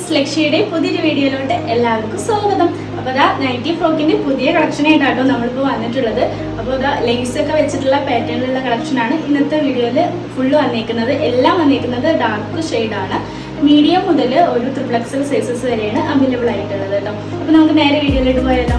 Friends ലക്ഷ്യയുടെ പുതിയൊരു വീഡിയോയിലോട്ട് എല്ലാവർക്കും സ്വാഗതം. അപ്പോൾ അതാ നൈറ്റി ഫ്രോക്കിന്റെ പുതിയ കളക്ഷൻ ആയിട്ടാണ് നമ്മളിപ്പോൾ വന്നിട്ടുള്ളത്. അപ്പോൾ അതാ ഒക്കെ വെച്ചിട്ടുള്ള പാറ്റേണിലുള്ള കളക്ഷനാണ് ഇന്നത്തെ വീഡിയോയിൽ ഫുള്ള് വന്നേക്കുന്നത്. എല്ലാം വന്നേക്കുന്നത് ഡാർക്ക് ആണ്. മീഡിയം മുതൽ ഒരു ത്രിപ്ലക്സൽ സൈസസ് വരെയാണ് അവൈലബിൾ ആയിട്ടുള്ളത് കേട്ടോ അപ്പോൾ നമുക്ക് നേരെ വീഡിയോയിലോട്ട് പോയാലോ.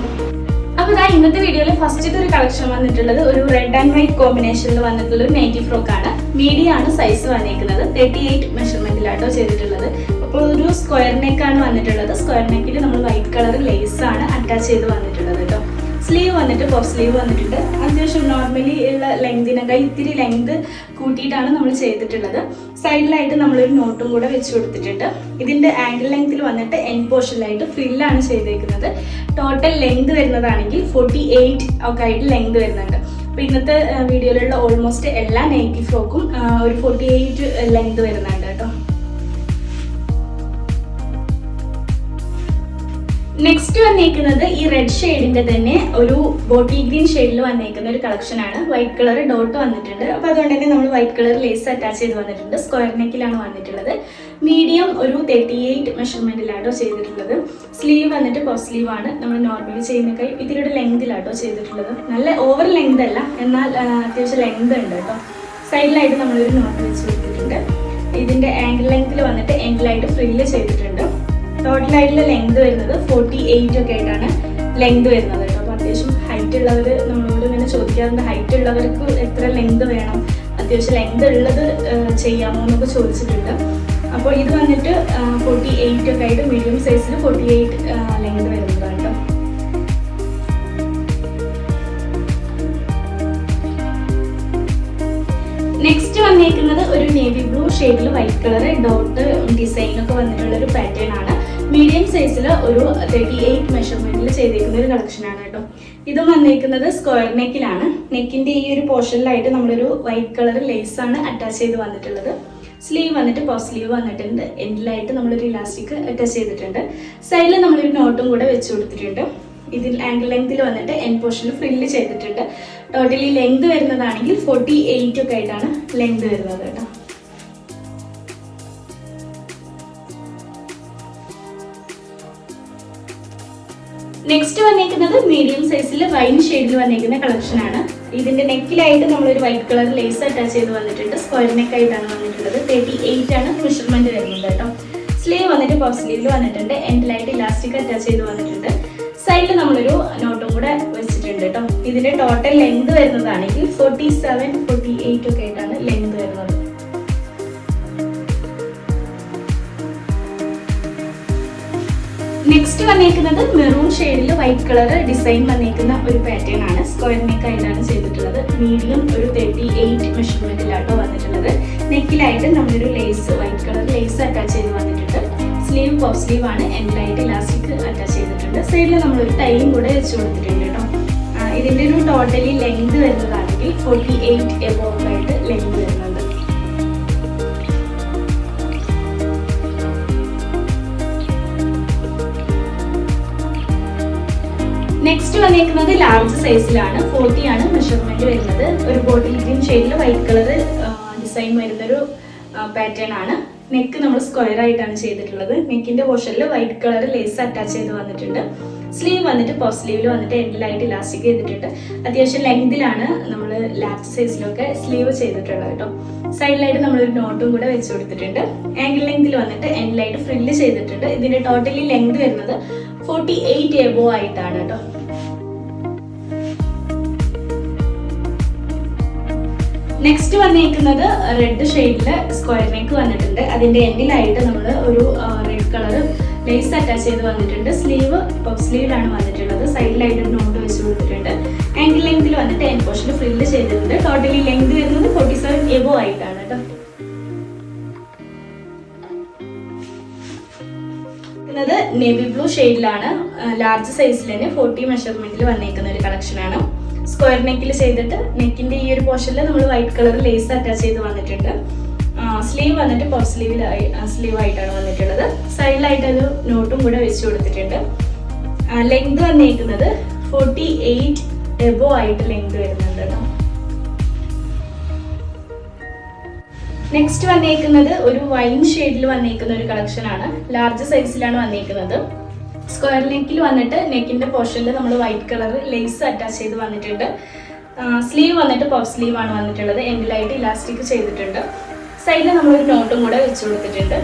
അപ്പോൾ ഇതാ ഇന്നത്തെ വീഡിയോയിൽ ഫസ്റ്റത്തെ ഒരു കളക്ഷൻ വന്നിട്ടുള്ളത് ഒരു റെഡ് ആൻഡ് വൈറ്റ് കോമ്പിനേഷനിൽ വന്നിട്ടുള്ള ഒരു നൈറ്റി ഫ്രോക്കാണ്. ആണ് മീഡിയം ആണ് സൈസ് വന്നിരിക്കുന്നത് തേർട്ടി എയ്റ്റ് മെഷർമെന്റിലാട്ടോ ചെയ്തിട്ടുള്ളത്. അപ്പോൾ ഒരു സ്ക്വയർ നെക്കാണ് വന്നിട്ടുള്ളത്. സ്ക്വയർ നെക്കിൽ നമ്മൾ വൈറ്റ് കളർ ലേസ് ആണ് അറ്റാച്ച് ചെയ്ത് വന്നിട്ടുള്ളത് കേട്ടോ. സ്ലീവ് വന്നിട്ട് പഫ് സ്ലീവ് വന്നിട്ടുണ്ട്. അത്യാവശ്യം നോർമലി ഉള്ള ലെങ്തിനൊക്കെ ഇത്തിരി ലെങ്ത് കൂട്ടിയിട്ടാണ് നമ്മൾ ചെയ്തിട്ടുള്ളത്. സൈഡിലായിട്ട് നമ്മളൊരു നോട്ടും കൂടെ വെച്ച് കൊടുത്തിട്ടുണ്ട്. ഇതിന്റെ ആംഗിൾ ലെങ്ത്തിൽ വന്നിട്ട് എൻ പോർഷനിലായിട്ട് ഫ്രില്ലാണ് ചെയ്തേക്കുന്നത്. ടോട്ടൽ ലെങ്ത് വരുന്നതാണെങ്കിൽ ഫോർട്ടി എയ്റ്റ് ഒക്കെ ആയിട്ട് ലെങ്ത് വരുന്നുണ്ട്. അപ്പോൾ ഇന്നത്തെ വീഡിയോയിലുള്ള ഓൾമോസ്റ്റ് എല്ലാ നെയ്റ്റി ഫ്രോക്കും ഒരു ഫോർട്ടി എയ്റ്റ് ലെങ്ത് വരുന്നുണ്ട്. നെക്സ്റ്റ് വന്നേക്കുന്നത് ഈ റെഡ് ഷെയ്ഡിന്റെ തന്നെ ഒരു ബോട്ടി ഗ്രീൻ ഷെയ്ഡിൽ വന്നേക്കുന്ന ഒരു കളക്ഷൻ ആണ്. വൈറ്റ് കളർ ഡോട്ട് വന്നിട്ടുണ്ട്. അപ്പൊ അതുകൊണ്ട് തന്നെ നമ്മൾ വൈറ്റ് കളർ ലേസ് അറ്റാച്ച് ചെയ്ത് വന്നിട്ടുണ്ട്. സ്ക്വയർ നെക്കിലാണ് വന്നിട്ടുള്ളത്. മീഡിയം ഒരു തേർട്ടി എയ്റ്റ് മെഷർമെന്റിലാട്ടോ ചെയ്തിട്ടുള്ളത്. സ്ലീവ് വന്നിട്ട് പോസ് സ്ലീവ് ആണ്. നമ്മൾ നോർമലി ചെയ്യുന്ന കൈ ഇതിലൂടെ ലെങ്തിലാട്ടോ ചെയ്തിട്ടുള്ളത്. നല്ല ഓവർ ലെങ്ത് അല്ല. എന്നാൽ അത്യാവശ്യം ലെങ്ത് ഉണ്ട് കേട്ടോ. സൈഡിലായിട്ട് നമ്മളൊരു നോട്ട് വെച്ച് കൊടുത്തിട്ടുണ്ട് ഇതിന്റെ ആംഗിൾ ലെങ്ത്തിൽ വന്നിട്ട് ആംഗിളായിട്ട് ഫ്രില്ല് ചെയ്തിട്ടുണ്ട്. ടോട്ടൽ ആയിട്ടുള്ള ലെങ്ത് വരുന്നത് ഫോർട്ടി എയ്റ്റ് ഒക്കെ ആയിട്ടാണ് ലെങ്ത് വരുന്നത് കേട്ടോ. അപ്പോൾ അത്യാവശ്യം ഹൈറ്റ് ഉള്ളവർ നമ്മളോട് ഇങ്ങനെ ചോദിക്കാറുണ്ട്. ഹൈറ്റ് ഉള്ളവർക്ക് എത്ര ലെങ്ത് വേണം? അത്യാവശ്യം ലെങ്ത് ഉള്ളത് ചെയ്യാമോ എന്നൊക്കെ ചോദിച്ചിട്ടുണ്ട്. അപ്പോൾ ഇത് വന്നിട്ട് ഫോർട്ടി എയ്റ്റ് ഒക്കെ ആയിട്ട് മീഡിയം സൈസിൽ ഫോർട്ടി എയ്റ്റ് ലെങ്ത് വരുന്നതാണ് കേട്ടോ. നെക്സ്റ്റ് വന്നേക്കുന്നത് ഒരു നേവി ബ്ലൂ ഷെയ്ഡിൽ വൈറ്റ് കളർ ഡോട്ട് ഡിസൈനൊക്കെ വന്നിട്ടുള്ള ഒരു പാറ്റേൺ ആണ്. മീഡിയം സൈസിൽ ഒരു തേർട്ടി എയ്റ്റ് മെഷർമെന്റിൽ ചെയ്തേക്കുന്ന ഒരു കളക്ഷനാണ് കേട്ടോ. ഇത് വന്നേക്കുന്നത് സ്ക്വയർ നെക്കിലാണ് നെക്കിന്റെ ഈ ഒരു പോർഷനിലായിട്ട് നമ്മളൊരു വൈറ്റ് കളർ ലേസ് ആണ് അറ്റാച്ച് ചെയ്ത് വന്നിട്ടുള്ളത്. സ്ലീവ് വന്നിട്ട് പോസ് സ്ലീവ് വന്നിട്ടുണ്ട്. എൻഡിലായിട്ട് നമ്മളൊരു ഇലാസ്റ്റിക് അറ്റാച്ച് ചെയ്തിട്ടുണ്ട്. സൈഡിൽ നമ്മളൊരു നോട്ടും കൂടെ വെച്ച് കൊടുത്തിട്ടുണ്ട്. ഇതിൽ ആംഗിൾ ലെങ്ത്തിൽ വന്നിട്ട് എൻ പോർഷനിൽ ഫ്രില്ല് ചെയ്തിട്ടുണ്ട്. ടോട്ടലി ലെങ്ത് വരുന്നതാണെങ്കിൽ ഫോർട്ടി എയ്റ്റ് ഒക്കെ ആയിട്ടാണ് ലെങ്ത് വരുന്നത് കേട്ടോ. നെക്സ്റ്റ് വന്നേക്കുന്നത് മീഡിയം സൈസിൽ വൈൻ ഷെയ്ഡിൽ വന്നേക്കുന്ന കളക്ഷൻ ആണ്. ഇതിന്റെ നെക്കിലായിട്ട് നമ്മൾ ഒരു വൈറ്റ് കളർ ലേസ് അറ്റാച്ച് ചെയ്ത് വന്നിട്ടുണ്ട്. സ്ക്വയർ നെക്ക് ആയിട്ടാണ് വന്നിട്ടുള്ളത്. തേർട്ടി എയ്റ്റ് ആണ് മെഷർമെന്റ് വരുന്നത് കേട്ടോ. സ്ലീവ് വന്നിട്ട് പഫ് സ്ലീവിൽ വന്നിട്ടുണ്ട്. എൻഡിലായിട്ട് ഇലാസ്റ്റിക് അറ്റാച്ച് ചെയ്ത് വന്നിട്ടുണ്ട്. സൈഡിൽ നമ്മളൊരു നോട്ടും കൂടെ വെച്ചിട്ടുണ്ട് കേട്ടോ. ഇതിന്റെ ടോട്ടൽ ലെങ്ത് വരുന്നതാണെങ്കിൽ ഫോർട്ടി സെവൻ ഫോർട്ടി എയ്റ്റ് ഒക്കെ ആയിട്ടാണ് ലെങ്ത് നെക്സ്റ്റ് വന്നിരിക്കുന്നത് മെറൂൺ ഷെയ്ഡിൽ വൈറ്റ് കളർ ഡിസൈൻ വന്നിരിക്കുന്ന ഒരു പാറ്റേൺ ആണ്. സ്ക്വയർ നെക്ക് ആയിട്ടാണ് ചെയ്തിട്ടുള്ളത്. മീഡിയം ഒരു തേർട്ടി എയ്റ്റ് മെഷർമെന്റിലാട്ടോ വന്നിട്ടുള്ളത്. നെക്കിലായിട്ട് നമ്മളൊരു lace white colour lace attach ചെയ്ത് വന്നിട്ടുണ്ട്. സ്ലീവ് പഫ് സ്ലീവ് ആണ്. എൻഡായിട്ട് ഇലാസ്റ്റിക് അറ്റാച്ച് ചെയ്തിട്ടുണ്ട്. സൈഡിൽ നമ്മളൊരു ടൈലും കൂടെ വെച്ച് കൊടുത്തിട്ടുണ്ട് കേട്ടോ ഇതിന്റെ ഒരു ടോട്ടലി ലെങ്ത് വരുന്നതാണെങ്കിൽ ഫോർട്ടി എയ്റ്റ് എബോവ് ആയിട്ട് ലെങ്ത് വരുന്നുണ്ട് നെക്സ്റ്റ് വന്നേക്കുന്നത് ലാർജ് സൈസിലാണ് ഫോർട്ടി ആണ് മെഷർമെന്റ് വരുന്നത്. ഒരു ബോട്ടിൽ ഗ്രീൻ ഷെയ്ഡിൽ വൈറ്റ് കളർ ഡിസൈൻ വരുന്ന ഒരു പാറ്റേൺ ആണ്. നെക്ക് നമ്മൾ സ്ക്വയർ ആയിട്ടാണ് ചെയ്തിട്ടുള്ളത്. നെക്കിന്റെ പോർഷനിൽ വൈറ്റ് കളർ ലേസ് അറ്റാച്ച് ചെയ്ത് വന്നിട്ടുണ്ട്. സ്ലീവ് വന്നിട്ട് പോസ് സ്ലീവിൽ വന്നിട്ട് എൻഡിലായിട്ട് ഇലാസ്റ്റിക് ചെയ്തിട്ടുണ്ട്. അത്യാവശ്യം ലെങ്തിലാണ് നമ്മൾ ലാർജ് സൈസിലൊക്കെ സ്ലീവ് ചെയ്തിട്ടുള്ളത് കേട്ടോ. സൈഡിലായിട്ട് നമ്മളൊരു നോട്ടും കൂടെ വെച്ച് കൊടുത്തിട്ടുണ്ട്. ആംഗിൾ ലെങ്തിൽ വന്നിട്ട് എൻഡിലായിട്ട് ഫ്രില്ല് ചെയ്തിട്ടുണ്ട്. ഇതിന്റെ ടോട്ടലി ലെങ്ത് വരുന്നത് ഫോർട്ടി എയ്റ്റ് എബോ ആയിട്ടാണ് കേട്ടോ. നെക്സ്റ്റ് വന്നിരിക്കുന്നത് റെഡ് ഷെയ്ഡിൽ സ്ക്വയർ നെക്ക് വന്നിട്ടുണ്ട്. അതിന്റെ എൻഡിലായിട്ട് നമ്മൾ ഒരു റെഡ് കളർ ലേസ് അറ്റാച്ച് ചെയ്ത് വന്നിട്ടുണ്ട്. സ്ലീവ് പഫ് സ്ലീവിലാണ് വന്നിട്ടുള്ളത്. സൈഡിലായിട്ട് ഒരു നോട്ട് വെച്ച് കൊടുത്തിട്ടുണ്ട്. ആംഗിൾ ലെങ്തിൽ വന്നിട്ട് എൻ പോർഷൻ ഫ്രില്ല് ചെയ്തിട്ടുണ്ട്. ടോട്ടലി ലെങ്ത് വരുന്നത് ഫോർട്ടി സെവൻ എബോ ആയിട്ടാണ് കേട്ടോ. നെവി ബ്ലൂ ഷെയ്ഡിലാണ് ലാർജ് സൈസിൽ തന്നെ ഫോർട്ടി മെഷർമെന്റിൽ വന്നേക്കുന്ന ഒരു കളക്ഷൻ ആണ്. സ്ക്വയർ നെക്കിൽ ചെയ്തിട്ട് നെക്കിന്റെ ഈ ഒരു പോർഷനിൽ നമ്മൾ വൈറ്റ് കളർ ലേസ് അറ്റാച്ച് ചെയ്ത് വന്നിട്ടുണ്ട്. സ്ലീവ് വന്നിട്ട് പഫ് സ്ലീവിൽ സ്ലീവ് ആയിട്ടാണ് വന്നിട്ടുള്ളത്. സൈഡിലായിട്ട് ഒരു നോട്ടും കൂടെ വെച്ച് കൊടുത്തിട്ടുണ്ട്. ലെങ്ത് വന്നിരിക്കുന്നത് ഫോർട്ടി എയ്റ്റ് എബോ ആയിട്ട് ലെങ്ത് വരുന്നുണ്ട് നെക്സ്റ്റ് വന്നേക്കുന്നത് ഒരു വൈൻ ഷെയ്ഡിൽ വന്നേക്കുന്ന ഒരു കളക്ഷൻ ആണ്. ലാർജ് സൈസിലാണ് വന്നേക്കുന്നത്. സ്ക്വയർ നെക്കിൽ വന്നിട്ട് നെക്കിന്റെ പോർഷനിൽ നമ്മൾ വൈറ്റ് കളർ ലേസ് അറ്റാച്ച് ചെയ്ത് വന്നിട്ടുണ്ട്. സ്ലീവ് വന്നിട്ട് പഫ് സ്ലീവ് ആണ് വന്നിട്ടുള്ളത്. എങ്കിലായിട്ട് ഇലാസ്റ്റിക് ചെയ്തിട്ടുണ്ട്. സൈഡിൽ നമ്മളൊരു നോട്ടും കൂടെ വെച്ച് കൊടുത്തിട്ടുണ്ട്.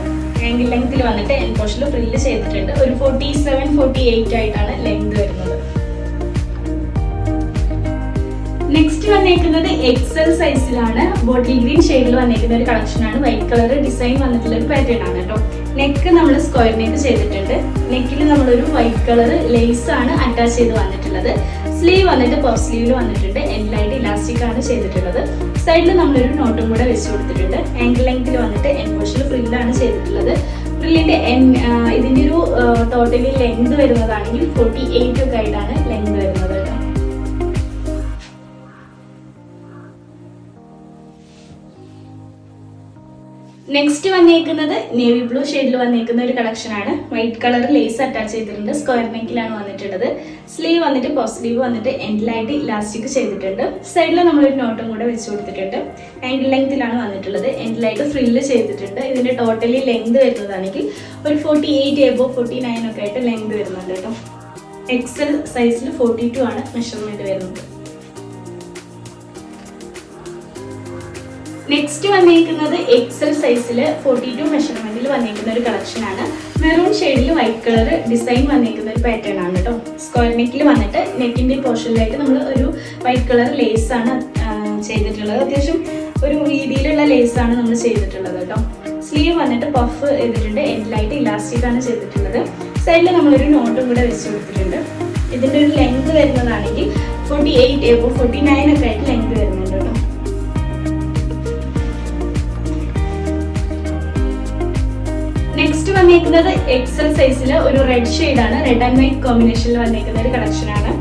ആംഗിൾ ലെങ്ത്തിൽ വന്നിട്ട് എൻ പോർഷനിൽ ഫ്രില്ല് ചെയ്തിട്ടുണ്ട്. ഒരു ഫോർട്ടി സെവൻ ഫോർട്ടി എയ്റ്റ് ആയിട്ടാണ് ലെങ്ത് വരുന്നത്. നെക്സ്റ്റ് വന്നേക്കുന്നത് എക്സൽ സൈസിലാണ് ബോട്ടിൽ ഗ്രീൻ ഷെയ്ഡിൽ വന്നേക്കുന്ന ഒരു കളക്ഷൻ ആണ്. വൈറ്റ് കളർ ഡിസൈൻ വന്നിട്ടുള്ള ഒരു പാറ്റേൺ ആണ് കേട്ടോ. നെക്ക് നമ്മൾ സ്ക്വയർ നെക്ക് ചെയ്തിട്ടുണ്ട്. നെക്കിൽ നമ്മളൊരു വൈറ്റ് കളർ ലേസ് ആണ് അറ്റാച്ച് ചെയ്ത് വന്നിട്ടുള്ളത്. സ്ലീവ് വന്നിട്ട് പഫ് സ്ലീവിൽ വന്നിട്ടുണ്ട്. എൻഡിലായിട്ട് ഇലാസ്റ്റിക് ആണ് ചെയ്തിട്ടുള്ളത്. സൈഡിൽ നമ്മളൊരു നോട്ടും കൂടെ വെച്ച് കൊടുത്തിട്ടുണ്ട്. ആംഗിൾ ലെങ്ത്തിൽ വന്നിട്ട് എൻ പോർഷനിൽ ഫ്രില്ലാണ് ചെയ്തിട്ടുള്ളത്. ഫ്രില്ലിന്റെ എൻ ഇതിന്റെ ഒരു ടോട്ടലി ലെങ്ത് വരുന്നതാണെങ്കിൽ ഫോർട്ടി എയ്റ്റ് ഒക്കെ ആയിട്ടാണ് നെക്സ്റ്റ് വന്നേക്കുന്നത് നേവി ബ്ലൂ ഷെയ്ഡിൽ വന്നേക്കുന്ന ഒരു കളക്ഷൻ ആണ്. വൈറ്റ് കളർ ലേസ് അറ്റാച്ച് ചെയ്തിട്ടുണ്ട്. സ്ക്വയർ നെക്കിലാണ് വന്നിട്ടുള്ളത്. സ്ലീവ് വന്നിട്ട് പോസ് സ്ലീവ് വന്നിട്ട് എൻഡിലായിട്ട് ഇലാസ്റ്റിക് ചെയ്തിട്ടുണ്ട്. സൈഡിൽ നമ്മളൊരു നോട്ടും കൂടെ വെച്ച് കൊടുത്തിട്ടുണ്ട്. ആൻഡ് ലെങ്തിലാണ് വന്നിട്ടുള്ളത്. എൻഡിലായിട്ട് ഫ്രില്ല് ചെയ്തിട്ടുണ്ട്. ഇതിന്റെ ടോട്ടലി ലെങ്ത് വരുന്നതാണെങ്കിൽ ഒരു forty eight above forty nine ഒക്കെ ആയിട്ട് ലെങ്ത് വരുന്നുണ്ട് കേട്ടോ. എക്സൽ സൈസിൽ ഫോർട്ടി ടു ആണ് മെഷർമെന്റ് വരുന്നത്. നെക്സ്റ്റ് വന്നിരിക്കുന്നത് എക്സൽ സൈസിൽ ഫോർട്ടി ടു മെഷർമെന്റിൽ വന്നിരിക്കുന്ന ഒരു കളക്ഷൻ ആണ്. മെറൂൺ ഷെയ്ഡിൽ വൈറ്റ് കളർ ഡിസൈൻ വന്നിരിക്കുന്ന ഒരു പാറ്റേൺ ആണ് കേട്ടോ സ്ക്വയർ നെക്കിൽ വന്നിട്ട് നെക്കിന്റെ പോർഷനിലായിട്ട് നമ്മൾ ഒരു വൈറ്റ് കളർ ലേസ് ആണ് ചെയ്തിട്ടുള്ളത്. അത്യാവശ്യം ഒരു രീതിയിലുള്ള ലേസ് ആണ് നമ്മൾ ചെയ്തിട്ടുള്ളത് കേട്ടോ സ്ലീവ് വന്നിട്ട് പഫ് ചെയ്തിട്ടുണ്ട്. എൻഡിലായിട്ട് ഇലാസ്റ്റിക് ആണ് ചെയ്തിട്ടുള്ളത്. സൈഡിൽ നമ്മളൊരു നോട്ടും കൂടെ വെച്ച് കൊടുത്തിട്ടുണ്ട്. ഇതിന്റെ ഒരു ലെങ്ത് വരുന്നതാണെങ്കിൽ ഫോർട്ടി എയ്റ്റ് ഫോർട്ടി നയൻ ഒക്കെ ആയിട്ട് ലെങ്ത് വരുന്നുണ്ട്. വന്നേക്കുന്നത് എക്സൽ സൈസിൽ ഒരു റെഡ് ഷെയ്ഡ് ആണ്. റെഡ് ആൻഡ് വൈറ്റ് കോമ്പിനേഷനിൽ വന്നിരിക്കുന്ന ഒരു കളക്ഷൻ ആണ്.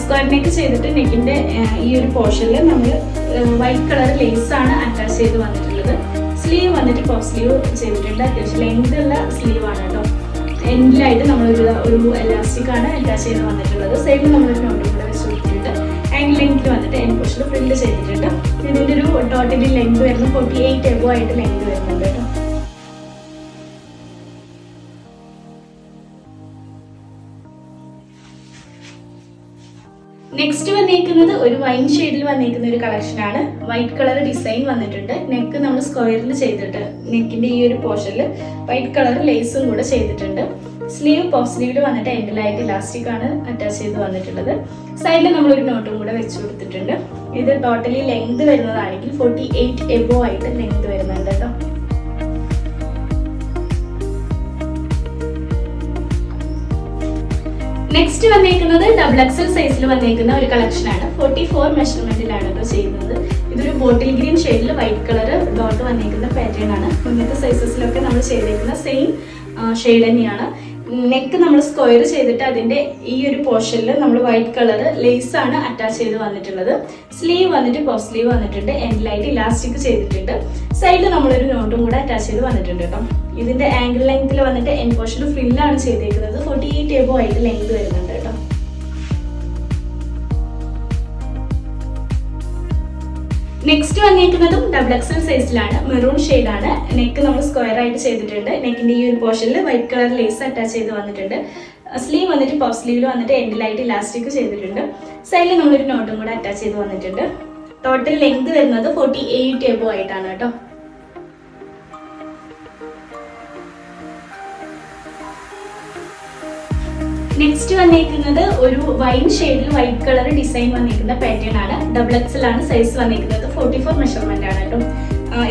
സ്ക്വയർ നെക്ക് ചെയ്തിട്ട് നെക്കിന്റെ ഈ ഒരു പോർഷനിൽ നമ്മൾ വൈറ്റ് കളർ ലേസ് ആണ് അറ്റാച്ച് ചെയ്ത് വന്നിട്ടുള്ളത്. സ്ലീവ് വന്നിട്ട് പഫ് സ്ലീവ് ചെയ്തിട്ടുണ്ട്. അത്യാവശ്യം ലെങ്ത് ഉള്ള സ്ലീവ് ആണ് കേട്ടോ എൻഡിലായിട്ട് നമ്മളൊരു ഒരു എലാസ്റ്റിക് ആണ് അറ്റാച്ച് ചെയ്ത് വന്നിട്ടുള്ളത്. സൈഡിൽ നമ്മളൊരു നോട്ടും കൂടെ വെച്ച് കൊടുത്തിട്ടുണ്ട് ആംഗിൾ ലെങ്ത് വന്നിട്ട് എൻ പോർഷൻ പ്രിന്റ് ചെയ്തിട്ടുണ്ട്. ഇതിന്റെ ഒരു ടോട്ടലി ലെങ്ത് വരുന്നത് ഫോർട്ടി എയ്റ്റ് എബോ ആയിട്ട് ലെങ്ത് വരുന്നുണ്ട് കേട്ടോ നെക്സ്റ്റ് വന്നിരിക്കുന്നത് ഒരു വൈൻ ഷെയ്ഡിൽ വന്നിരിക്കുന്ന ഒരു കളക്ഷൻ ആണ്. വൈറ്റ് കളർ ഡിസൈൻ വന്നിട്ടുണ്ട്. നെക്ക് നമ്മൾ സ്ക്വയറിൽ ചെയ്തിട്ട് നെക്കിന്റെ ഈ ഒരു പോർഷനിൽ വൈറ്റ് കളർ ലേസും കൂടെ ചെയ്തിട്ടുണ്ട്. സ്ലീവ് പോഫ് സ്ലീവിൽ വന്നിട്ട് എൻഡിലായിട്ട് ഇലാസ്റ്റിക് ആണ് അറ്റാച്ച് ചെയ്ത് വന്നിട്ടുള്ളത്. സൈഡിൽ നമ്മൾ ഒരു നോട്ടും കൂടെ വെച്ച് കൊടുത്തിട്ടുണ്ട്. ഇത് ടോട്ടലി ലെങ്ത് വരുന്നതാണെങ്കിൽ ഫോർട്ടി എയ്റ്റ് എബോ ആയിട്ട് ലെങ്ത് വരുന്നുണ്ട് കേട്ടോ. നെക്സ്റ്റ് വന്നേക്കുന്നത് ഡബിൾ എക്സൽ സൈസിൽ വന്നേക്കുന്ന ഒരു കളക്ഷൻ ആണ്. ഫോർട്ടി ഫോർ മെഷർമെന്റിലാണ് കേട്ടോ ചെയ്യുന്നത്. ഇതൊരു ബോട്ടിൽ ഗ്രീൻ ഷെയ്ഡിൽ വൈറ്റ് കളർ ഡോട്ട് വന്നേക്കുന്ന പാറ്റേൺ ആണ്. മുന്നത്തെ സൈസസിലൊക്കെ നമ്മൾ ചെയ്തേക്കുന്ന സെയിം ഷെയ്ഡ് തന്നെയാണ്. നെക്ക് നമ്മൾ സ്ക്വയർ ചെയ്തിട്ട് അതിന്റെ ഈ ഒരു പോർഷനിൽ നമ്മൾ വൈറ്റ് കളർ ലേസ് ആണ് അറ്റാച്ച് ചെയ്ത് വന്നിട്ടുള്ളത്. സ്ലീവ് വന്നിട്ട് പഫ് സ്ലീവ് വന്നിട്ടുണ്ട്. എൻഡിലായിട്ട് ഇലാസ്റ്റിക് ചെയ്തിട്ടുണ്ട്. സൈഡിൽ നമ്മളൊരു നോട്ടും കൂടെ അറ്റാച്ച് ചെയ്ത് വന്നിട്ടുണ്ട് കേട്ടോ. ഇതിന്റെ ആംഗിൾ ലെങ്ത്തിൽ വന്നിട്ട് എൻ പോർഷൻ ഫ്രില്ലാണ് ചെയ്തേക്കുന്നത്. ഫോർട്ടി എയ്റ്റ് എബോ ആയിട്ട് ലെങ്ത് വരുന്നുണ്ട് കേട്ടോ. നെക്സ്റ്റ് വന്നേക്കുന്നതും ഡബിൾ എക്സൽ സൈസിലാണ് മെറൂൺ ആണ്. നെക്ക് നമ്മൾ സ്ക്വയർ ആയിട്ട് ചെയ്തിട്ടുണ്ട്. നെക്കിന്റെ ഈ ഒരു പോർഷനിൽ വൈറ്റ് കളർ ലേസ് അറ്റാച്ച് ചെയ്ത് വന്നിട്ടുണ്ട്. സ്ലീവ് വന്നിട്ട് പഫ് സ്ലീവിൽ വന്നിട്ട് എൻഡിലായിട്ട് ഇലാസ്റ്റിക് ചെയ്തിട്ടുണ്ട്. സൈഡിൽ നമ്മളൊരു നോട്ടും കൂടെ അറ്റാച്ച് ചെയ്ത് വന്നിട്ടുണ്ട്. ടോട്ടൽ ലെങ്ത് വരുന്നത് ഫോർട്ടി എയ്റ്റ് എബോ ആയിട്ടാണ് കേട്ടോ. നെക്സ്റ്റ് വന്നിരിക്കുന്നത് ഒരു വൈൻ ഷെയ്ഡിൽ വൈറ്റ് കളർ ഡിസൈൻ വന്നിരിക്കുന്ന പാറ്റേൺ ആണ്. ഡബിൾ എക്സ് ആണ് സൈസ് വന്നിരിക്കുന്നത് ഫോർട്ടി ഫോർ മെഷർമെന്റ് ആണ് കേട്ടോ.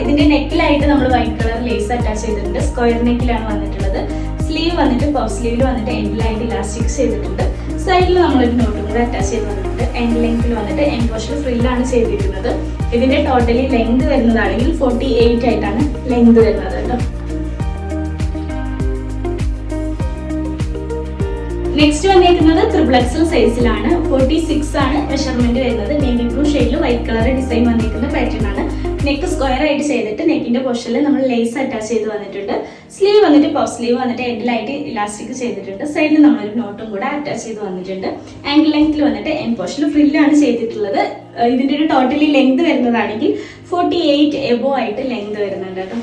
ഇതിന്റെ നെക്കിലായിട്ട് നമ്മൾ വൈറ്റ് കളർ ലേസ് അറ്റാച്ച് ചെയ്തിട്ടുണ്ട്. സ്ക്വയർ നെക്കിലാണ് വന്നിട്ടുള്ളത്. സ്ലീവ് വന്നിട്ട് പഫ് സ്ലീവിൽ വന്നിട്ട് എൻഡിലായിട്ട് ഇലാസ്റ്റിക് ചെയ്തിട്ടുണ്ട്. സൈഡിൽ നമ്മളൊരു നോട്ടും കൂടെ അറ്റാച്ച് ചെയ്തിട്ടുണ്ട് എൻഡ് ലെങ്ത്തിൽ വന്നിട്ട് പോർഷൻ ഫ്രില്ലാണ് ചെയ്തിരിക്കുന്നത്. ഇതിന്റെ ടോട്ടലി ലെങ്ത് വരുന്നതാണെങ്കിൽ ഫോർട്ടി എയ്റ്റ് ആയിട്ടാണ് ലെങ്ത് വരുന്നത് കേട്ടോ. നെക്സ്റ്റ് വന്നിരിക്കുന്നത് ത്രിബിൾ എക്സൽ സൈസിലാണ് ഫോർട്ടി സിക്സ് ആണ് മെഷർമെന്റ് വരുന്നത്. നേവി ബ്ലൂ ഷെയ്ഡിൽ വൈറ്റ് കളർ ഡിസൈൻ വന്നിരിക്കുന്ന പാറ്റേൺ ആണ്. നെക്ക് സ്ക്വയർ ആയിട്ട് ചെയ്തിട്ട് നെക്കിന്റെ പോർഷനിൽ നമ്മൾ ലേസ് അറ്റാച്ച് ചെയ്ത് വന്നിട്ടുണ്ട്. സ്ലീവ് വന്നിട്ട് പഫ് സ്ലീവ് വന്നിട്ട് എൻഡിലായിട്ട് ഇലാസ്റ്റിക് ചെയ്തിട്ടുണ്ട്. സൈഡിൽ നമ്മളൊരു നോട്ടും കൂടെ അറ്റാച്ച് ചെയ്ത് വന്നിട്ടുണ്ട്. ആംഗിൾ ലെങ്ത്തിൽ വന്നിട്ട് എൻ പോർഷനിൽ ഫ്രില്ലാണ് ചെയ്തിട്ടുള്ളത്. ഇതിന്റെ ഒരു ടോട്ടലി ലെങ്ത് വരുന്നതാണെങ്കിൽ ഫോർട്ടി എയ്റ്റ് എബോ ആയിട്ട് ലെങ്ത് വരുന്നുണ്ട് കേട്ടോ.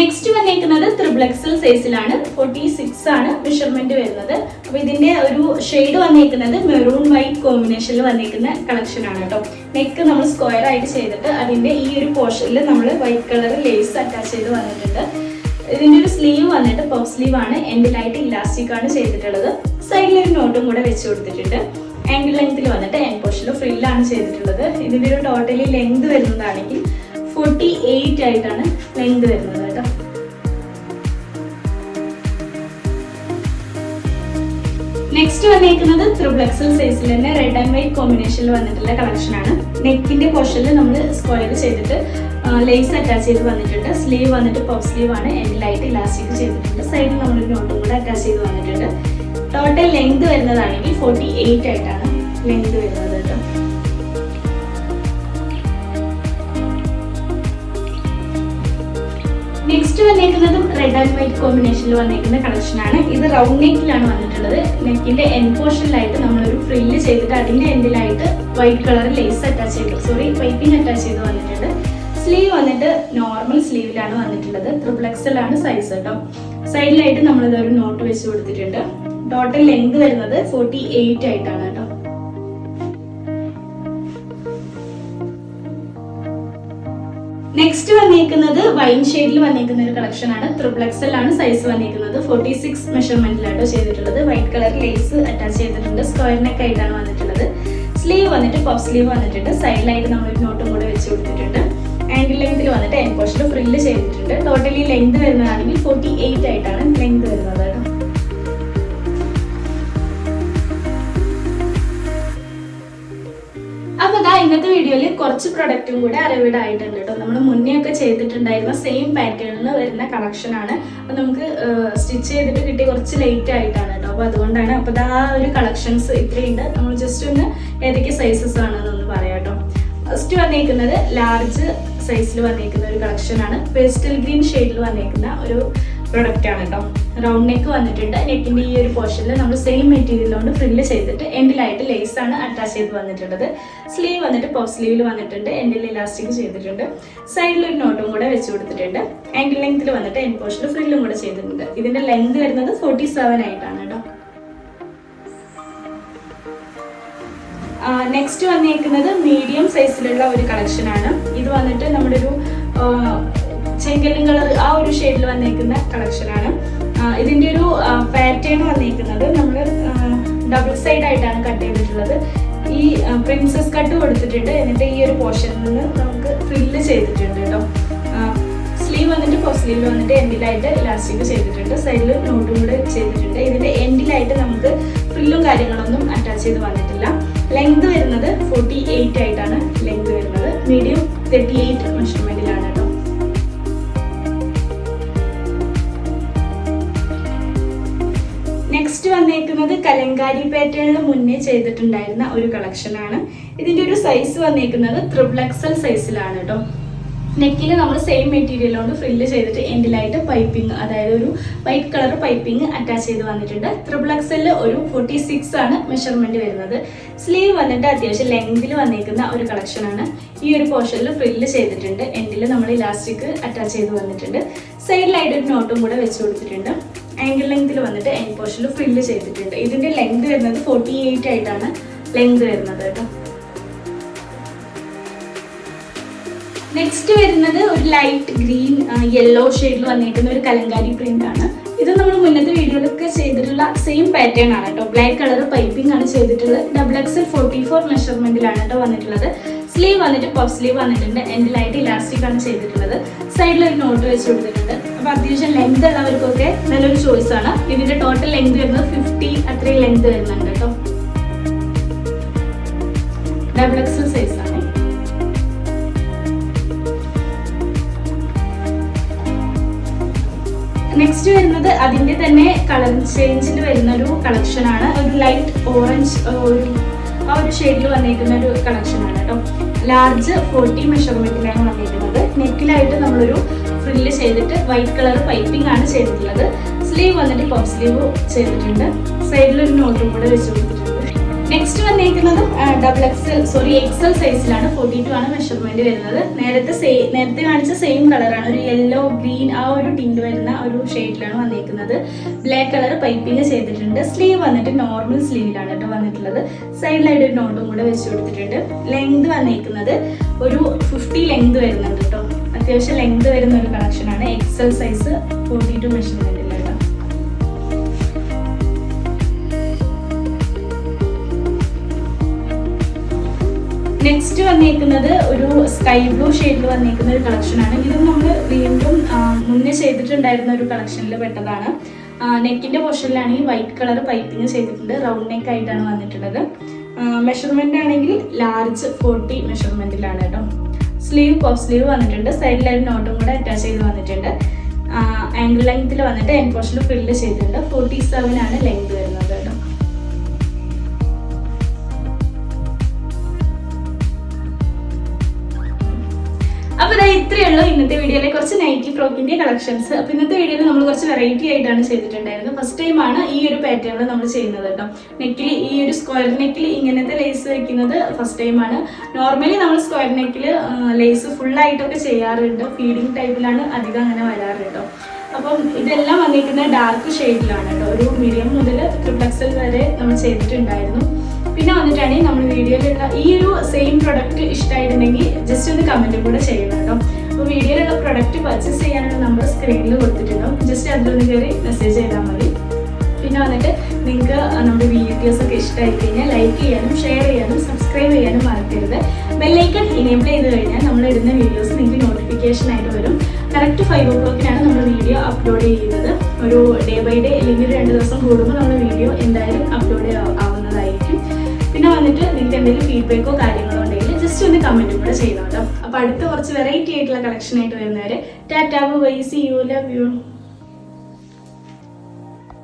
നെക്സ്റ്റ് വന്നേക്കുന്നത് ത്രിബ്ലക്സൽ സൈസിലാണ് ഫോർട്ടി സിക്സ് ആണ് മെഷർമെന്റ് വരുന്നത്. അപ്പൊ ഇതിന്റെ ഒരു ഷെയ്ഡ് വന്നേക്കുന്നത് മെറൂൺ വൈറ്റ് കോമ്പിനേഷനിൽ വന്നേക്കുന്ന കളക്ഷൻ ആണ് കേട്ടോ. നെക്ക് നമ്മൾ സ്ക്വയർ ആയിട്ട് ചെയ്തിട്ട് അതിന്റെ ഈ ഒരു പോർഷനിൽ നമ്മൾ വൈറ്റ് കളർ ലേസ് അറ്റാച്ച് ചെയ്ത് വന്നിട്ടുണ്ട്. ഇതിന്റെ ഒരു സ്ലീവ് വന്നിട്ട് പഫ് സ്ലീവ് ആണ്. എൻഡിലായിട്ട് ഇലാസ്റ്റിക് ആണ് ചെയ്തിട്ടുള്ളത്. സൈഡിൽ ഒരു നോട്ടും കൂടെ വെച്ച് കൊടുത്തിട്ടുണ്ട്. ആംഗിൾ ലെങ്ത്തിൽ വന്നിട്ട് എൻ പോർഷനിൽ ഫ്രില്ലാണ് ചെയ്തിട്ടുള്ളത്. ഇതിന്റെ ഒരു ടോട്ടലി ലെങ്ത് വരുന്നതാണെങ്കിൽ ഫോർട്ടി എയ്റ്റ് ആയിട്ടാണ് ലെങ്ത് വരുന്നത് കേട്ടോ. നെക്സ്റ്റ് വന്നേക്കുന്നത് ത്രിബ്ലക്സൽ സൈസിൽ തന്നെ റെഡ് ആൻഡ് വൈറ്റ് കോമ്പിനേഷനിൽ വന്നിട്ടുള്ള കളക്ഷൻ ആണ്. നെക്കിന്റെ പോർഷനിൽ നമ്മൾ സ്ക്വയർ ചെയ്തിട്ട് ലേസ് അറ്റാച്ച് ചെയ്ത് വന്നിട്ടുണ്ട്. സ്ലീവ് വന്നിട്ട് പഫ് സ്ലീവ് ആണ്. എൻഡിലായിട്ട് ഇലാസ്റ്റിക് ചെയ്തിട്ടുണ്ട്. സൈഡിൽ നമ്മൾ നോട്ടും കൂടെ അറ്റാച്ച് ചെയ്ത് വന്നിട്ടുണ്ട്. ടോട്ടൽ ലെങ്ത് വരുന്നതാണെങ്കിൽ ഫോർട്ടി എയ്റ്റ് ആയിട്ടാണ് ലെങ്ത് വരുന്നത് നെക്സ്റ്റ് വന്നേക്കുന്നതും റെഡ് ആൻഡ് വൈറ്റ് കോമ്പിനേഷനിൽ വന്നേക്കുന്ന കളക്ഷൻ ആണ്. ഇത് റൗണ്ട് നെക്കിലാണ് വന്നിട്ടുള്ളത്. നെക്കിന്റെ എൻ പോർഷനിലായിട്ട് നമ്മളൊരു ഫ്രില്ല് ചെയ്തിട്ട് അതിന്റെ എൻഡിലായിട്ട് വൈറ്റ് കളർ ലേസ് അറ്റാച്ച് ചെയ്തു. സോറി പൈപ്പിംഗ് അറ്റാച്ച് ചെയ്ത് വന്നിട്ടുണ്ട്. സ്ലീവ് വന്നിട്ട് നോർമൽ സ്ലീവിലാണ് വന്നിട്ടുള്ളത്. ത്രിപ്ലക്സലാണ് സൈസ് കേട്ടോ സൈഡിലായിട്ട് നമ്മളിതൊരു നോട്ട് വെച്ച് കൊടുത്തിട്ടുണ്ട്. ടോട്ടൽ ലെങ്ത് വരുന്നത് ഫോർട്ടി എയ്റ്റ് ആയിട്ടാണ് കേട്ടോ നെക്സ്റ്റ് വന്നിരിക്കുന്നത് വൈൻ ഷെയ്ഡിൽ വന്നിരിക്കുന്ന ഒരു കളക്ഷൻ ആണ്. ത്രിപ്ലക്സിൽ ആണ് സൈസ് വന്നിരിക്കുന്നത് ഫോർട്ടി സിക്സ് മെഷർമെന്റിലാട്ടോ ചെയ്തിട്ടുള്ളത്. വൈറ്റ് കളർ ലേസ് അറ്റാച്ച് ചെയ്തിട്ടുണ്ട്. സ്ക്വയർ നെക്ക് ആയിട്ടാണ് വന്നിട്ടുള്ളത്. സ്ലീവ് വന്നിട്ട് പഫ് സ്ലീവ് വന്നിട്ടുണ്ട്. സൈഡിലായിട്ട് നമ്മൾ ഒരു നോട്ടും കൂടെ വെച്ച് കൊടുത്തിട്ടുണ്ട്. ആംഗിൾ ലെങ്ത്തിൽ വന്നിട്ട് എൻ പോർഷനിൽ ഫ്രില്ല് ചെയ്തിട്ടുണ്ട്. ടോട്ടലി ലെങ്ത് വരുന്നതാണെങ്കിൽ ഫോർട്ടി എയ്റ്റ് ആയിട്ടാണ് ലെങ്ത് വരുന്നത് ഇന്നത്തെ വീഡിയോയിൽ കുറച്ച് പ്രൊഡക്റ്റും കൂടെ അറിവിഡ് ആയിട്ടുണ്ട് കേട്ടോ. നമ്മൾ മുന്നേ ഒക്കെ ചെയ്തിട്ടുണ്ടായിരുന്ന സെയിം പാറ്റേണിൽ വരുന്ന കളക്ഷൻ ആണ്. അപ്പൊ നമുക്ക് സ്റ്റിച്ച് ചെയ്തിട്ട് കിട്ടി കുറച്ച് ലേറ്റ് ആയിട്ടാണ് കേട്ടോ. അപ്പൊ അതുകൊണ്ടാണ് അപ്പൊ ആ ഒരു കളക്ഷൻസ് ഇത്രയുണ്ട്. നമ്മൾ ജസ്റ്റ് ഒന്ന് ഏതൊക്കെ സൈസസ് ആണെന്നൊന്ന് പറയാം കേട്ടോ. ഫസ്റ്റ് വന്നേക്കുന്നത് ലാർജ് സൈസിൽ വന്നേക്കുന്ന ഒരു കളക്ഷൻ ആണ്. പേസ്റ്റൽ ഗ്രീൻ ഷെയ്ഡിൽ വന്നേക്കുന്ന ഒരു പ്രൊഡക്റ്റ് ആണ് കേട്ടോ. റൗണ്ട് നെക്ക് വന്നിട്ടുണ്ട്. നെക്കിന്റെ ഈ ഒരു പോർഷനിൽ നമ്മൾ സെയിം മെറ്റീരിയൽ കൊണ്ട് ഫ്രില്ല് ചെയ്തിട്ട് എൻഡിലായിട്ട് ലേസ് ആണ് അറ്റാച്ച് ചെയ്ത് വന്നിട്ടുള്ളത്. സ്ലീവ് വന്നിട്ട് പഫ് സ്ലീവിൽ വന്നിട്ടുണ്ട്. എൻഡിൽ ഇലാസ്റ്റിക് ചെയ്തിട്ടുണ്ട്. സൈഡിൽ ഒരു നോട്ടും കൂടെ വെച്ച് കൊടുത്തിട്ടുണ്ട്. ആങ്കിൾ ലെങ്ത്തിൽ വന്നിട്ട് എൻ പോർഷനിൽ ഫ്രില്ലും കൂടെ ചെയ്തിട്ടുണ്ട്. ഇതിന്റെ ലെങ്ത് വരുന്നത് ഫോർട്ടി സെവൻ ആയിട്ടാണ് കേട്ടോ നെക്സ്റ്റ് വന്നേക്കുന്നത് മീഡിയം സൈസിലുള്ള ഒരു കളക്ഷൻ ആണ്. ഇത് വന്നിട്ട് നമ്മുടെ ഒരു ചെങ്കല്ലും കളർ ആ ഒരു ഷെയ്ഡിൽ വന്നേക്കുന്ന കളക്ഷൻ ആണ് ഇതിന്റെ ഒരു പാറ്റേൺ വന്നിരിക്കുന്നത് നമ്മൾ ഡബിൾ സൈഡ് ആയിട്ടാണ് കട്ട് ചെയ്തിട്ടുള്ളത്. ഈ പ്രിൻസസ് കട്ട് കൊടുത്തിട്ടുണ്ട്. എന്നിട്ട് ഈ ഒരു പോർഷനിൽ നിന്ന് നമുക്ക് ഫില്ല് ചെയ്തിട്ടുണ്ട് കേട്ടോ. സ്ലീവ് വന്നിട്ട് സ്ലീവ് വന്നിട്ട് എൻഡിലായിട്ട് ഇലാസ്റ്റിക് ചെയ്തിട്ടുണ്ട്. സൈഡിൽ നോട്ടും കൂടെ ചെയ്തിട്ടുണ്ട്. ഇതിന്റെ എൻഡിലായിട്ട് നമുക്ക് ഫ്രില്ലും കാര്യങ്ങളൊന്നും അറ്റാച്ച് ചെയ്ത് വന്നിട്ടില്ല. ലെങ്ത് വരുന്നത് ഫോർട്ടി എയ്റ്റ് ആയിട്ടാണ് ലെങ്ത് വരുന്നത്. മീഡിയം തേർട്ടി എയ്റ്റ് മെഷർമെന്റിലാണ് കേട്ടോ. നെക്സ്റ്റ് വന്നേക്കുന്നത് കലങ്കാരി പാറ്റേണിൽ മുന്നേ ചെയ്തിട്ടുണ്ടായിരുന്ന ഒരു കളക്ഷൻ ആണ്. ഇതിന്റെ ഒരു സൈസ് വന്നേക്കുന്നത് ത്രിപ്ലക്സൽ സൈസിലാണ് കേട്ടോ നെക്കിൽ നമ്മൾ സെയിം മെറ്റീരിയൽ കൊണ്ട് ഫ്രില്ല് ചെയ്തിട്ട് എൻഡിലായിട്ട് പൈപ്പിംഗ് അതായത് ഒരു വൈറ്റ് കളർ പൈപ്പിംഗ് അറ്റാച്ച് ചെയ്ത് വന്നിട്ടുണ്ട്. ത്രിപ്ലക്സലിൽ ഒരു ഫോർട്ടി സിക്സ് ആണ് മെഷർമെന്റ് വരുന്നത്. സ്ലീവ് വന്നിട്ട് അത്യാവശ്യം ലെങ്തിൽ വന്നേക്കുന്ന ഒരു കളക്ഷനാണ് ഈ ഒരു പോർഷനിൽ ഫ്രില്ല് ചെയ്തിട്ടുണ്ട്. എൻഡിൽ നമ്മൾ ഇലാസ്റ്റിക് അറ്റാച്ച് ചെയ്ത് വന്നിട്ടുണ്ട്. സൈഡിലായിട്ട് ഒരു നോട്ടും കൂടെ വെച്ച് കൊടുത്തിട്ടുണ്ട്. ആംഗിൾ ലെങ്ത്തിൽ വന്നിട്ട് എൻ പോർഷനിൽ ഫില്ല് ചെയ്തിട്ടുണ്ട്. ഇതിന്റെ ലെങ്ത് വരുന്നത് ഫോർട്ടി എയ്റ്റ് ആയിട്ടാണ് ലെങ്ത് വരുന്നത് കേട്ടോ. നെക്സ്റ്റ് വരുന്നത് ഒരു ലൈറ്റ് ഗ്രീൻ യെല്ലോ ഷെയ്ഡിൽ വന്നിരിക്കുന്ന ഒരു കലങ്കാരി പ്രിന്റ് ആണ്. ഇത് നമ്മൾ മുന്നത്തെ വീഡിയോയിലൊക്കെ ചെയ്തിട്ടുള്ള സെയിം പാറ്റേൺ ആണ് കേട്ടോ. ബ്ലാക്ക് കളർ പൈപ്പിംഗ് ആണ് ചെയ്തിട്ടുള്ളത്. ഡബിൾ എക്സൽ ഫോർട്ടി ഫോർ മെഷർമെന്റിലാണ് കേട്ടോ വന്നിട്ടുള്ളത്. സ്ലീവ് വന്നിട്ട് പഫ് സ്ലീവ് വന്നിട്ടുണ്ട്. എൻഡിലായിട്ട് ഇലാസ്റ്റിക് ആണ് ചെയ്തിട്ടുള്ളത്. സൈഡിൽ ഒരു നോട്ട് വെച്ച് കൊടുത്തിട്ടുണ്ട്. അപ്പോൾ അത്യാവശ്യം ലെങ്ത് ഉള്ളവർക്കൊക്കെ നല്ലൊരു ചോയ്സ് ആണ്. ഇതിന്റെ ടോട്ടൽ ലെങ്ത് വരുന്നത് ഫിഫ്റ്റി അത്രയും ലെങ്ത് വരുന്നുണ്ട് കേട്ടോ. ഡബിൾ എക്സൽ സൈസ് ആണ്. നെക്സ്റ്റ് വരുന്നത് അതിന്റെ തന്നെ കളർ ചേഞ്ചിൽ വരുന്ന ഒരു കളക്ഷൻ ആണ്. ഒരു ലൈറ്റ് ഓറഞ്ച് ഒരു ആ ഒരു ഷെയ്ഡിൽ വന്നിരിക്കുന്ന ഒരു കളക്ഷൻ ആണ് കേട്ടോ. ലാർജ് ഫോർട്ടി മെഷർമെന്റിലാണ് വന്നിരിക്കുന്നത്. നെക്കിലായിട്ട് നമ്മളൊരു ഫ്രില്ല് ചെയ്തിട്ട് വൈറ്റ് കളർ പൈപ്പിംഗ് ആണ് ചെയ്തിട്ടുള്ളത്. സ്ലീവ് വന്നിട്ട് പഫ് സ്ലീവ് ചെയ്തിട്ടുണ്ട്. സൈഡിലൊരു നോട്ടും കൂടെ വെച്ച് നെക്സ്റ്റ് വന്നിരിക്കുന്നത് ഡബിൾ എക്സൽ സോറി എക്സൽ സൈസിലാണ് ഫോർട്ടി ടു ആണ് മെഷർമെന്റ് വരുന്നത്. നേരത്തെ സെയിം നേരത്തെ കാണിച്ച സെയിം കളറാണ് ഒരു യെല്ലോ ഗ്രീൻ ആ ഒരു ടിൻഡ് വരുന്ന ഒരു ഷെയ്ഡിലാണ് വന്നിരിക്കുന്നത്. ബ്ലാക്ക് കളർ പൈപ്പിംഗ് ചെയ്തിട്ടുണ്ട്. സ്ലീവ് വന്നിട്ട് നോർമൽ സ്ലീവിലാണ് കേട്ടോ വന്നിട്ടുള്ളത്. സൈഡിലായിട്ട് ഒരു നോട്ടും കൂടെ വെച്ച് കൊടുത്തിട്ടുണ്ട്. ലെങ്ത് വന്നിരിക്കുന്നത് ഒരു ഫിഫ്റ്റി ലെങ്ത് വരുന്നുണ്ട് കേട്ടോ അത്യാവശ്യം ലെങ്ത് വരുന്ന ഒരു കളക്ഷനാണ് എക്സൽ സൈസ് ഫോർട്ടി ടു മെഷർമെന്റിൽ നെക്സ്റ്റ് വന്നിരിക്കുന്നത് ഒരു സ്കൈ ബ്ലൂ ഷെയ്ഡിൽ വന്നിരിക്കുന്ന ഒരു കളക്ഷനാണ്. ഇത് നമ്മൾ വീണ്ടും മുന്നേ ചെയ്തിട്ടുണ്ടായിരുന്ന ഒരു കളക്ഷനിൽ പെട്ടതാണ്. നെക്കിന്റെ പോർഷനിലാണ് ഈ വൈറ്റ് കളർ പൈപ്പിംഗ് ചെയ്തിട്ടുണ്ട്. റൗണ്ട് നെക്ക് ആയിട്ടാണ് വന്നിട്ടുള്ളത്. മെഷർമെന്റ് ആണെങ്കിൽ ലാർജ് ഫോർട്ടി മെഷർമെന്റിലാണ് കേട്ടോ സ്ലീവ് പോഫ് സ്ലീവ് വന്നിട്ടുണ്ട്. സൈഡിലായിട്ട് നോട്ടും കൂടെ അറ്റാച്ച് ചെയ്ത് വന്നിട്ടുണ്ട്. ആംഗിൾ ലെങ്ത്തിൽ വന്നിട്ട് എൻ പോർഷനിൽ ഫില്ല് ചെയ്തിട്ടുണ്ട്. ഫോർട്ടി സെവൻ ആണ് ലെങ്ത് വരുന്നത്. കേട്ടോ അപ്പൊ ഇതാ ഇത്രയേ ഉള്ളൂ ഇന്നത്തെ വീഡിയോയിലെ കുറച്ച് നൈറ്റി ഫ്രോക്കിന്റെ കളക്ഷൻസ് അപ്പോൾ ഇന്നത്തെ വീഡിയോയിൽ നമ്മൾ കുറച്ച് വെറൈറ്റി ആയിട്ടാണ് ചെയ്തിട്ടുണ്ടായിരുന്നത്. ഫസ്റ്റ് ടൈമാണ് ഈ ഒരു പാറ്റേണിൽ നമ്മൾ ചെയ്യുന്നത് കേട്ടോ. നെക്കിൽ ഈ ഒരു സ്ക്വയർ നെക്കിൽ ഇങ്ങനത്തെ ലേസ് വെക്കുന്നത് ഫസ്റ്റ് ടൈമാണ് നോർമലി നമ്മൾ സ്ക്വയർ നെക്കിൽ ലേസ് ഫുൾ ആയിട്ടൊക്കെ ചെയ്യാറുണ്ട്. ഫീഡിങ് ടൈപ്പിലാണ് അധികം അങ്ങനെ വരാറ് കേട്ടോ. അപ്പം ഇതെല്ലാം വന്നിരിക്കുന്നത് ഡാർക്ക് ഷെയ്ഡിലാണ് കേട്ടോ. ഒരു മീഡിയം മുതൽ ട്രിപ്ലക്സൽ വരെ നമ്മൾ ചെയ്തിട്ടുണ്ടായിരുന്നു. പിന്നെ വന്നിട്ടാണെങ്കിൽ നമ്മൾ വീഡിയോയിലുള്ള ഈ ഒരു സെയിം പ്രൊഡക്റ്റ് ഇഷ്ടമായിട്ടുണ്ടെങ്കിൽ ജസ്റ്റ് ഒന്ന് കമന്റും കൂടെ ചെയ്യണം കേട്ടോ. അപ്പോൾ വീഡിയോയിലുള്ള പ്രൊഡക്റ്റ് പർച്ചേസ് ചെയ്യാനുള്ള നമ്മൾ സ്ക്രീനിൽ കൊടുത്തിട്ടുണ്ടാവും. ജസ്റ്റ് അതിലൊന്ന് കയറി മെസ്സേജ് ചെയ്താൽ മതി. പിന്നെ വന്നിട്ട് നിങ്ങൾക്ക് നമ്മുടെ വീഡിയോസ് ഒക്കെ ഇഷ്ടമായി കഴിഞ്ഞാൽ ലൈക്ക് ചെയ്യാനും ഷെയർ ചെയ്യാനും സബ്സ്ക്രൈബ് ചെയ്യാനും മറക്കരുത്. ബെല്ലൈക്കൺ ഇനേബിൾ ചെയ്ത് കഴിഞ്ഞാൽ നമ്മൾ ഇടുന്ന വീഡിയോസ് നിങ്ങൾക്ക് നോട്ടിഫിക്കേഷൻ ആയിട്ട് വരും. കറക്റ്റ് ഫൈവ് ഓ ക്ലോക്കിനാണ് നമ്മൾ വീഡിയോ അപ്ലോഡ് ചെയ്യുന്നത്. ഒരു ഡേ ബൈ ഡേ അല്ലെങ്കിൽ രണ്ട് ദിവസം കൂടുമ്പോൾ നമ്മൾ വീഡിയോ എന്തായാലും അപ്ലോഡ് ആവുന്നതായിരിക്കും പിന്നെ വന്നിട്ട് നിങ്ങൾക്ക് എന്തെങ്കിലും ഫീഡ്ബാക്കോ കാര്യങ്ങളോ ഉണ്ടെങ്കിൽ ജസ്റ്റ് ഒന്ന് കമന്റും കൂടെ ചെയ്യുന്നുണ്ടോ അപ്പോൾ അടുത്ത കുറച്ച് വെറൈറ്റി ആയിട്ടുള്ള കളക്ഷൻ ആയിട്ട് വരുന്നവരെ tata bye see you love you.